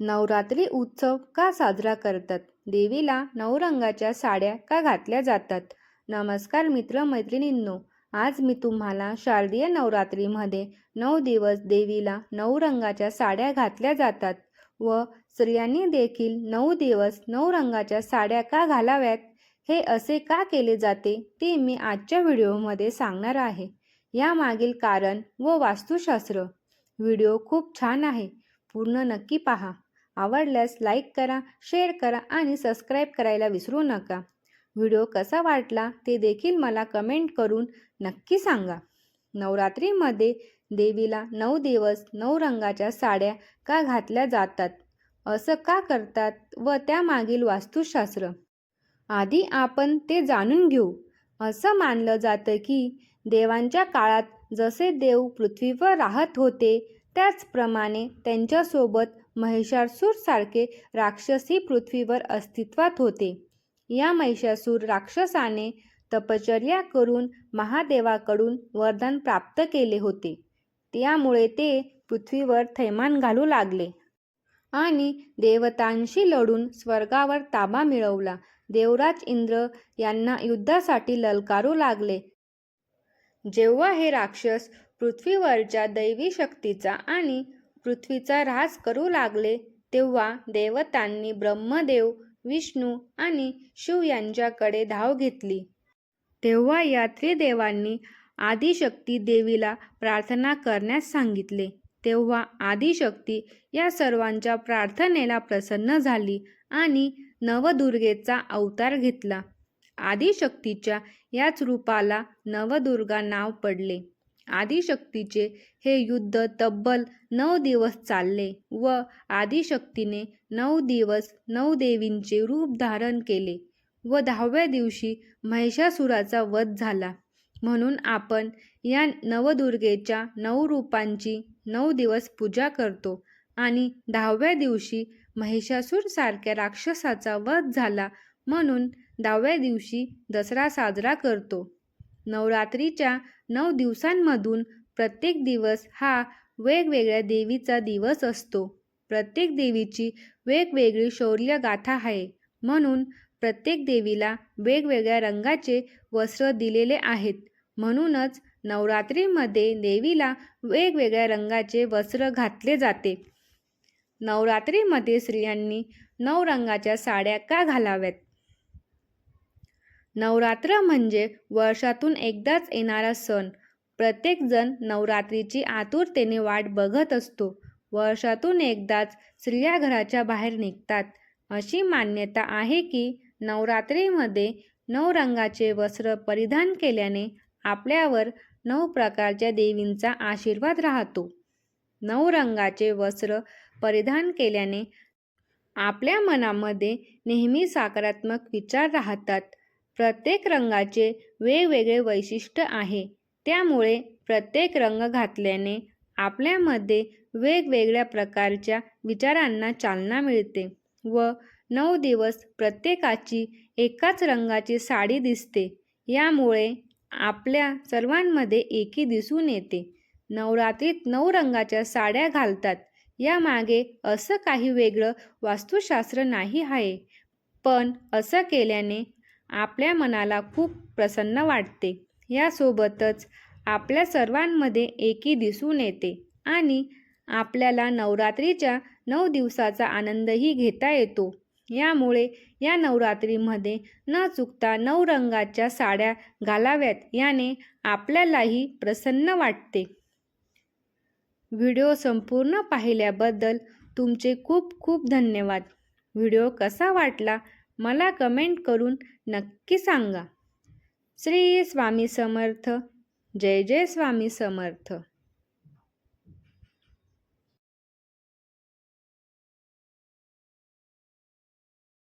नवरात्री उत्सव का साजरा करतात? देवीला नऊ रंगाच्या साड्या का घातल्या जातात? नमस्कार मित्र मैत्रिणींनो आज मी तुम्हाला शारदीय नवरात्रीमध्ये नऊ दिवस देवीला नऊ रंगाच्या साड्या घातल्या जातात व स्त्रियांनी देखील नऊ दिवस नऊ रंगाच्या साड्या का घालाव्यात? हे असे का केले जाते ते मी आजच्या व्हिडिओमध्ये सांगणार आहे. यामागील कारण व वास्तुशास्त्र. व्हिडिओ खूप छान आहे. पूर्ण नक्की पहा. आवडल्यास लाईक करा शेअर करा आणि सबस्क्राईब करायला विसरू नका. व्हिडिओ कसा वाटला ते देखील मला कमेंट करून नक्की सांगा. नवरात्रीमध्ये देवीला नऊ दिवस नऊ रंगाच्या साड्या का घातल्या जातात? असं का करतात व त्यामागील वास्तुशास्त्र? आधी आपण ते जाणून घेऊ. असं मानलं जातं की देवांच्या काळात जसे देव पृथ्वीवर राहत होते त्याचप्रमाणे त्यांच्यासोबत महिषासूरसारखे राक्षसही पृथ्वीवर अस्तित्वात होते. या महिषासूर राक्षसाने तपश्चर्या करून महादेवाकडून वरदान प्राप्त केले होते. त्यामुळे ते पृथ्वीवर थैमान घालू लागले. आणि देवतांशी लढून स्वर्गावर ताबा मिळवला. देवराज इंद्र यांना युद्धासाठी ललकारू लागले. जेव्हा हे राक्षस पृथ्वीवरच्या दैवी शक्तीचा आणि पृथ्वीचा ऱ्हास करू लागले तेव्हा देवतांनी ब्रह्मदेव विष्णू आणि शिव यांच्याकडे धाव घेतली. तेव्हा या त्रिदेवांनी आदिशक्ती देवीला प्रार्थना करण्यास सांगितले. तेव्हा आदिशक्ती या सर्वांच्या प्रार्थनेला प्रसन्न झाली आणि नवदुर्गेचा अवतार घेतला. आदिशक्तीच्या याच रूपाला नवदुर्गा नाव पडले. आदिशक्तीचे हे युद्ध तब्बल नऊ दिवस चालले व आदिशक्तीने नऊ दिवस नऊ देवींचे रूप धारण केले व दहाव्या दिवशी महिषासुराचा वध झाला. म्हणून आपण या नवदुर्गेच्या नऊ रूपांची नऊ दिवस पूजा करतो आणि दहाव्या दिवशी महिषासूरसारख्या राक्षसाचा वध झाला म्हणून दहाव्या दिवशी दसरा साजरा करतो. नवरात्रीच्या नऊ दिवसांमधून प्रत्येक दिवस हा वेगवेगळ्या देवीचा दिवस असतो. प्रत्येक देवीची वेगवेगळी शौर्यगाथा आहे. म्हणून प्रत्येक देवीला वेगवेगळ्या रंगाचे वस्त्र दिलेले आहेत. म्हणूनच नवरात्रीमध्ये देवीला वेगवेगळ्या रंगाचे वस्त्र घातले जाते. नवरात्रीमध्ये स्त्रियांनी नऊ रंगाच्या साड्या का घालाव्यात? नवरात्र म्हणजे वर्षातून एकदाच येणारा सण. प्रत्येकजण नवरात्रीची आतुरतेने वाट बघत असतो. वर्षातून एकदाच स्त्रिया घराच्या बाहेर निघतात. अशी मान्यता आहे की नवरात्रीमध्ये नऊ रंगाचे वस्त्र परिधान केल्याने आपल्यावर नऊ प्रकारच्या देवींचा आशीर्वाद राहतो. नऊ रंगाचे वस्त्र परिधान केल्याने आपल्या मनामध्ये नेहमी सकारात्मक विचार राहतात. प्रत्येक रंगाचे वेगवेगळे वैशिष्ट्य आहे. त्यामुळे प्रत्येक रंग घातल्याने आपल्यामध्ये वेगवेगळ्या प्रकारच्या विचारांना चालना मिळते व नऊ दिवस प्रत्येकाची एकाच रंगाची साडी दिसते. यामुळे आपल्या सर्वांमध्ये एकी दिसून येते. नवरात्रीत नऊ रंगाच्या साड्या घालतात. यामागे असं काही वेगळं वास्तुशास्त्र नाही आहे. पण असं केल्याने आपल्या मनाला खूप प्रसन्न वाटते. यासोबतच आपल्या सर्वांमध्ये एकी दिसून येते आणि आपल्याला नवरात्रीच्या नऊ दिवसाचा आनंदही घेता येतो. यामुळे या नवरात्रीमध्ये न चुकता नऊ रंगाच्या साड्या घालाव्यात याने आपल्यालाही प्रसन्न वाटते. व्हिडिओ संपूर्ण पाहिल्याबद्दल तुमचे खूप खूप धन्यवाद. व्हिडिओ कसा वाटला मला कमेंट करून नक्की सांगा. श्री स्वामी समर्थ. जय जय स्वामी समर्थ.